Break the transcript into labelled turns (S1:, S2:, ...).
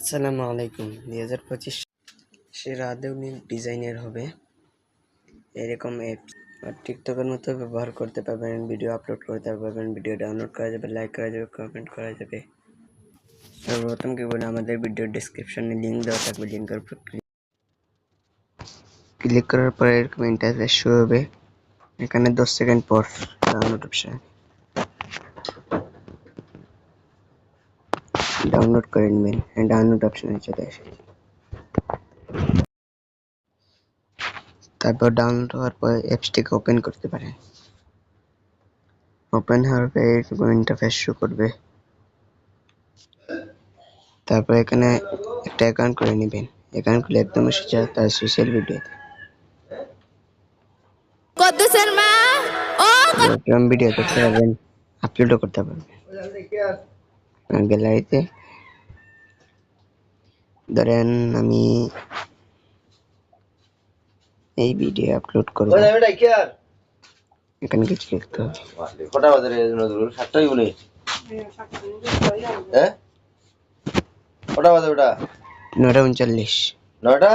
S1: আসসালামু আলাইকুম। দুই হাজার পঁচিশ সেরা আধুনিক ডিজাইনের হবে। এরকম অ্যাপস আর টিকটকের মতো ব্যবহার করতে পারবেন ভিডিও আপলোড করতে পারবেন ভিডিও ডাউনলোড করা যাবে লাইক করা যাবে কমেন্ট করা যাবে। সর্বপ্রথম কি বলে, আমাদের ভিডিও ডিসক্রিপশনে লিঙ্ক দেওয়া থাকবে লিঙ্কের উপর ক্লিক করার পরে এরকম ইন্টারফেস শুরু হবে। এখানে দশ সেকেন্ড পর ডাউনলোড অপশন ডাউনলোড করে নেবেন ডাউনলোড অপশনে চলে আসে। তারপর ডাউনলোড হওয়ার পর অ্যাপসটিকে ওপেন করতে পারেন ওপেন হওয়ার পর এরকম ইন্টারফেস শো করবে। তারপর এখানে একটা অ্যাকাউন্ট করে নেবেন। অ্যাকাউন্ট খুলে একদম সোজা তার সোশ্যাল
S2: মা ও
S1: ভিডিও করতে পারবেন আপলোডও করতে পারবেন। গ্যালারিতে ধরেন আমি এই ভিডিও আপলোড করব। এখানে কিছু লিখতে হবে।
S3: কটা বাজে রে নজরুল? সাতটাই উনি হ্যাঁ? কটা বাজে ওটা
S1: নটা উনচল্লিশ।
S3: নয়টা?